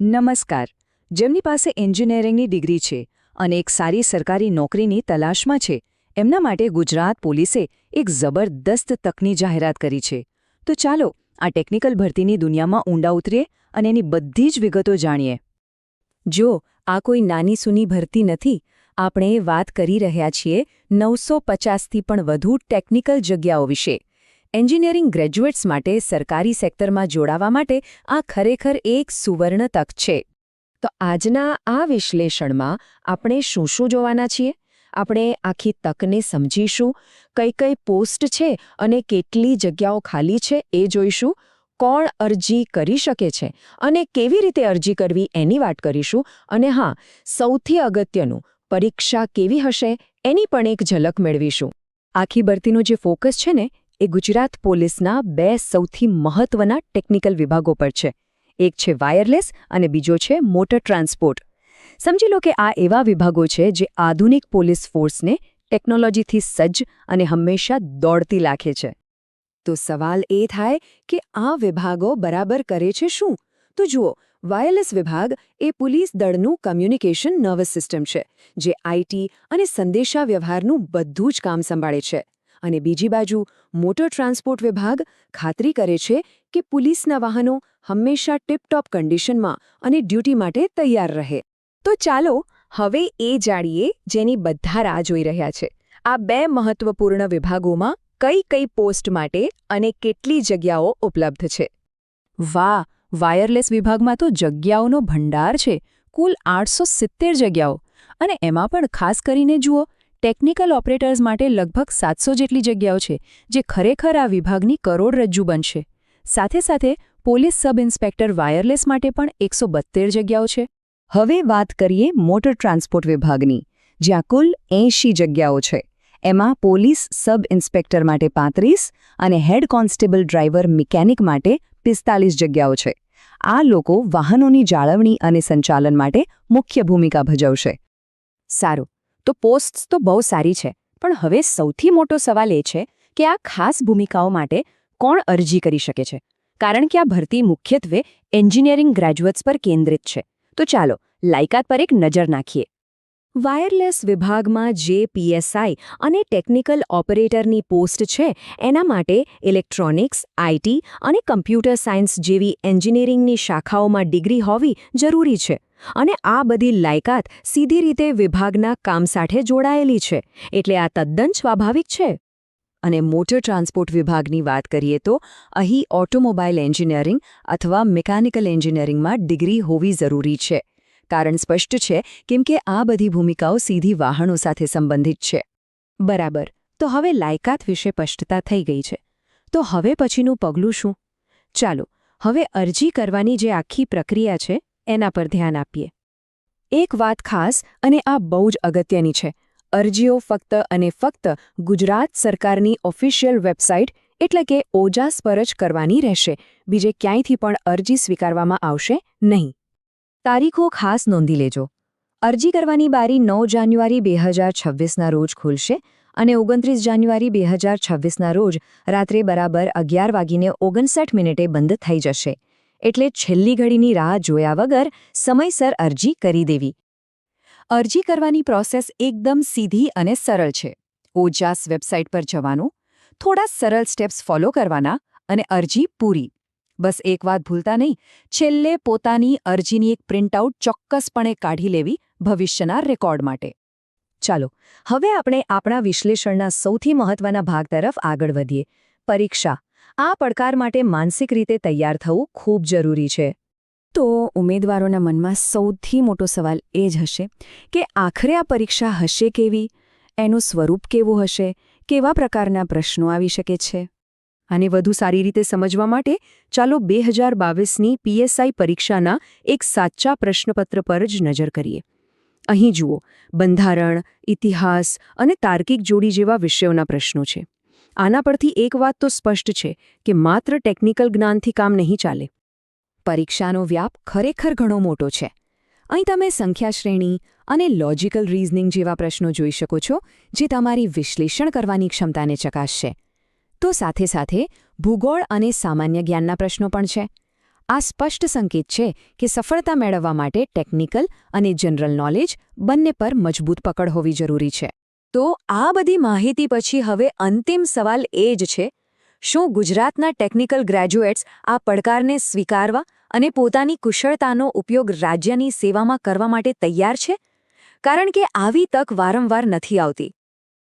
નમસ્કાર. જેમની પાસે એન્જિનિયરિંગની ડિગ્રી છે અને એક સારી સરકારી નોકરીની તલાશમાં છે, એમના માટે ગુજરાત પોલીસે એક જબરદસ્ત તકની જાહેરાત કરી છે. તો ચાલો, આ ટેકનિકલ ભરતીની દુનિયામાં ઊંડા ઉતરીએ અને એની બધી જ વિગતો જાણીએ. જો, આ કોઈ નાની સૂની ભરતી નથી, આપણે વાત કરી રહ્યા છીએ નવસો પચાસથી પણ વધુ ટેકનિકલ જગ્યાઓ વિશે. એન્જિનિયરિંગ ગ્રેજ્યુએટ્સ માટે સરકારી સેક્ટરમાં જોડાવા માટે આ ખરેખર એક સુવર્ણ તક છે. તો આજના આ વિશ્લેષણમાં આપણે શું શું જોવાના છીએ? આપણે આખી તકને સમજીશું, કઈ કઈ પોસ્ટ છે અને કેટલી જગ્યાઓ ખાલી છે એ જોઈશું, કોણ અરજી કરી શકે છે અને કેવી રીતે અરજી કરવી એની વાત કરીશું, અને હા, સૌથી અગત્યનું, પરીક્ષા કેવી હશે એની પણ એક ઝલક મેળવીશું. આખી ભરતીનો જે ફોકસ છે ને એ ગુજરાત પોલીસના બે સૌથી મહત્વના ટેકનિકલ વિભાગો પર છે. એક છે વાયરલેસ અને બીજો છે મોટર ટ્રાન્સપોર્ટ. સમજી લો કે આ એવા વિભાગો છે જે આધુનિક પોલીસ ફોર્સને ટેકનોલોજીથી સજ્જ અને હંમેશા દોડતી રાખે છે. તો સવાલ એ થાય કે આ વિભાગો બરાબર કરે છે શું? તો જુઓ, વાયરલેસ વિભાગ એ પોલીસ દળનું કમ્યુનિકેશન નર્વસ સિસ્ટમ છે, જે આઈટી અને સંદેશા વ્યવહારનું બધું જ કામ સંભાળે છે. અને બીજી બાજુ, મોટર ટ્રાન્સપોર્ટ વિભાગ ખાતરી કરે છે કે પોલીસના વાહનો હંમેશા ટીપટોપ કન્ડિશનમાં અને ડ્યુટી માટે તૈયાર રહે. તો ચાલો, હવે એ જાણીએ જેની બધા રાહ જોઈ રહ્યા છે. આ બે મહત્વપૂર્ણ વિભાગોમાં કઈ કઈ પોસ્ટ માટે અને કેટલી જગ્યાઓ ઉપલબ્ધ છે? વાહ, વાયરલેસ વિભાગમાં તો જગ્યાઓનો ભંડાર છે. કુલ આઠસો જગ્યાઓ. અને એમાં પણ ખાસ કરીને જુઓ ટેકનિકલ ઓપરેટર્સ માટે લગભગ સાતસો જેટલી જગ્યાઓ છે, જે ખરેખર આ વિભાગની કરોડરજ્જુ બનશે. સાથે સાથે, પોલીસ સબ ઇન્સ્પેક્ટર વાયરલેસ માટે પણ એકસો જગ્યાઓ છે. હવે વાત કરીએ મોટર ટ્રાન્સપોર્ટ વિભાગની, જ્યાં કુલ એંશી જગ્યાઓ છે. એમાં પોલીસ સબ ઇન્સ્પેક્ટર માટે પાંત્રીસ અને હેડ કોન્સ્ટેબલ ડ્રાઈવર મિકેનિક માટે પિસ્તાલીસ જગ્યાઓ છે. આ લોકો વાહનોની જાળવણી અને સંચાલન માટે મુખ્ય ભૂમિકા ભજવશે. સારું તો પોસ્ટ્સ તો બહુ સારી છે, પણ હવે સૌથી મોટો સવાલ એ છે કે આ ખાસ ભૂમિકાઓ માટે કોણ અરજી કરી શકે છે? કારણ કે આ ભરતી મુખ્યત્વે એન્જિનિયરિંગ ગ્રેજ્યુએટ્સ પર કેન્દ્રિત છે. તો ચાલો, લાયકાત પર એક નજર નાખીએ. વાયરલેસ વિભાગમાં જે પીએસઆઈ અને ટેકનિકલ ઓપરેટરની પોસ્ટ છે, એના માટે ઇલેક્ટ્રોનિક્સ આઈટી અને કમ્પ્યુટર સાયન્સ જેવી એન્જિનિયરિંગની શાખાઓમાં ડિગ્રી હોવી જરૂરી છે. અને આ બધી લાયકાત સીધી રીતે વિભાગના કામ સાથે જોડાયેલી છે. એટલે આ તદ્દન સ્વાભાવિક છે. અને મોટર ટ્રાન્સપોર્ટ વિભાગની વાત કરીએ તો, અહીં ઓટોમોબાઈલ એન્જિનિયરિંગ અથવા મિકેનિકલ એન્જિનિયરિંગમાં ડિગ્રી હોવી જરૂરી છે. કારણ સ્પષ્ટ છે, કેમ કે આ બધી ભૂમિકાઓ સીધી વાહનો સાથે સંબંધિત છે. બરાબર. તો હવે લાયકાત વિશે સ્પષ્ટતા થઈ ગઈ છે. તો હવે પછીનું પગલું શું? ચાલો, હવે અરજી કરવાની જે આખી પ્રક્રિયા છે એના પર ધ્યાન આપીએ. એક વાત ખાસ અને આ બહુ જ અગત્યની છે. અરજીઓ ફક્ત અને ફક્ત ગુજરાત સરકારની ઓફિશિયલ વેબસાઇટ એટલે કે ઓજાસ પર જ કરવાની રહેશે. બીજે ક્યાંયથી પણ અરજી સ્વીકારવામાં આવશે નહીં. તારીખો ખાસ નોંધી લેજો. અરજી કરવાની બારી નવ જાન્યુઆરી બે હજાર છવ્વીસના રોજ ખુલશે અને ઓગણત્રીસ જાન્યુઆરી બે હજાર છવ્વીસના રોજ રાત્રે બરાબર અગિયાર વાગીને ઓગણસાઠ મિનિટે બંધ થઈ જશે. એટલે છેલ્લી ઘડીની રાહ જોયા વગર સમયસર અરજી કરી દેવી. અરજી કરવાની પ્રોસેસ એકદમ સીધી અને સરળ છે. ઓજાસ વેબસાઇટ પર જવાનું, થોડા સરળ સ્ટેપ્સ ફોલો કરવાના અને અરજી પૂરી. બસ એક વાત ભૂલતા નહીં, છેલ્લે પોતાની અરજીની એક પ્રિન્ટઆઉટ ચોક્કસપણે કાઢી લેવી ભવિષ્યના રેકોર્ડ માટે. ચાલો, હવે આપણે આપણા વિશ્લેષણના સૌથી મહત્વના ભાગ તરફ આગળ વધીએ. પરીક્ષા. આ પડકાર માટે માનસિક રીતે તૈયાર થવું ખૂબ જરૂરી છે. તો ઉમેદવારોના મનમાં સૌથી મોટો સવાલ એ જ હશે કે આખરે આ પરીક્ષા હશે કેવી? એનું સ્વરૂપ કેવું હશે? કેવા પ્રકારના પ્રશ્નો આવી શકે છે? આને વધુ સારી રીતે સમજવા માટે ચાલો બે હજાર બાવીસની પીએસઆઈ પરીક્ષાના એક સાચા પ્રશ્નપત્ર પર જ નજર કરીએ. અહીં જુઓ બંધારણ ઇતિહાસ અને તાર્કિક જોડી જેવા વિષયોના પ્રશ્નો છે. આના પરથી એક વાત તો સ્પષ્ટ છે કે માત્ર ટેકનિકલ જ્ઞાનથી કામ નહીં ચાલે. પરીક્ષાનો વ્યાપ ખરેખર ઘણો મોટો છે. અહીં તમે સંખ્યા શ્રેણી અને લોજિકલ રીઝનિંગ જેવા પ્રશ્નો જોઈ શકો છો, જે તમારી વિશ્લેષણ કરવાની ક્ષમતાને ચકાસશે. તો સાથે સાથે ભૂગોળ અને સામાન્ય જ્ઞાનના પ્રશ્નો પણ છે. આ સ્પષ્ટ સંકેત છે કે સફળતા મેળવવા માટે ટેકનિકલ અને જનરલ નોલેજ બંને પર મજબૂત પકડ હોવી જરૂરી છે. તો આ બધી માહિતી પછી હવે અંતિમ સવાલ એ જ છે, શું ગુજરાતના ટેકનિકલ ગ્રેજ્યુએટ્સ આ પડકારને સ્વીકારવા અને પોતાની કુશળતાનો ઉપયોગ રાજ્યની સેવામાં કરવા માટે તૈયાર છે? કારણ કે આવી તક વારંવાર નથી આવતી.